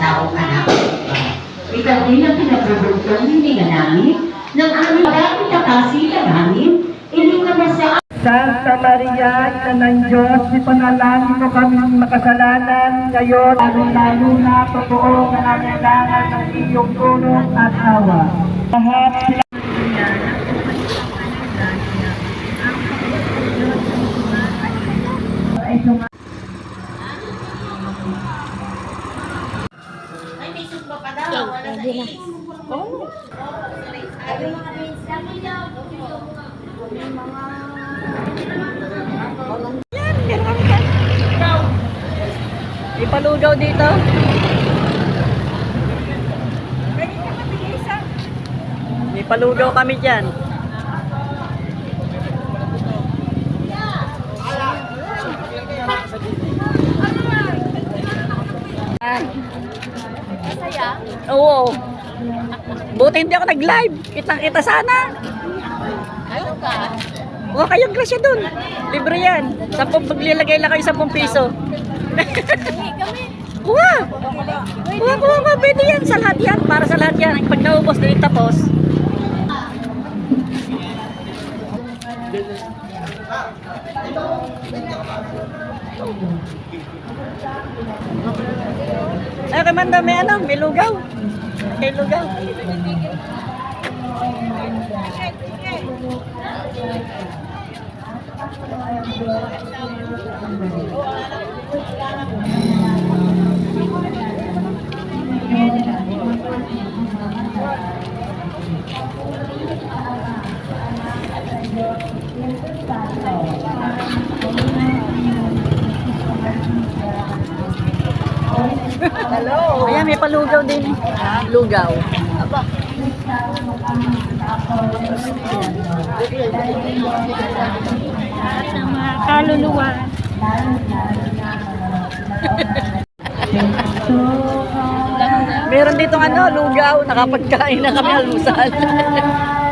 taong anak. Ikaw din ang pinagbubuntong hindi nga namin. Ng aming bagay na kasita namin. Hindi ka na sa Santa Maria, Ina ng Diyos, ipanalangin mo kami makasalanan. Ngayon, lalo-lalo na totoo na nangailangan ng iyong tulong at awa. Lahat sila Ay, may sukba pa daw. Wala sa is. Ipalugaw dito. Ipalugaw kami dyan. Ay. Oo. Buti hindi ako nag-live. Kitang-kita sana. Ano ka? Huwag kayong grasya dun. Libre yan. Sampung maglilagay lang kayo 10 piso. Kuha! Kuha, kuha, kuha. Pwede yan. Sa lahat yan. Para sa lahat yan. Pag naubos, din tapos. Ay, kay Manda, may ano, may lugaw. May lugaw. Hello. Ayan, may palugaw din. Lugaw. Aba. Sa mga kaluluwa. Meron ditong ano, lugaw. Nakapagkain na kami almusal.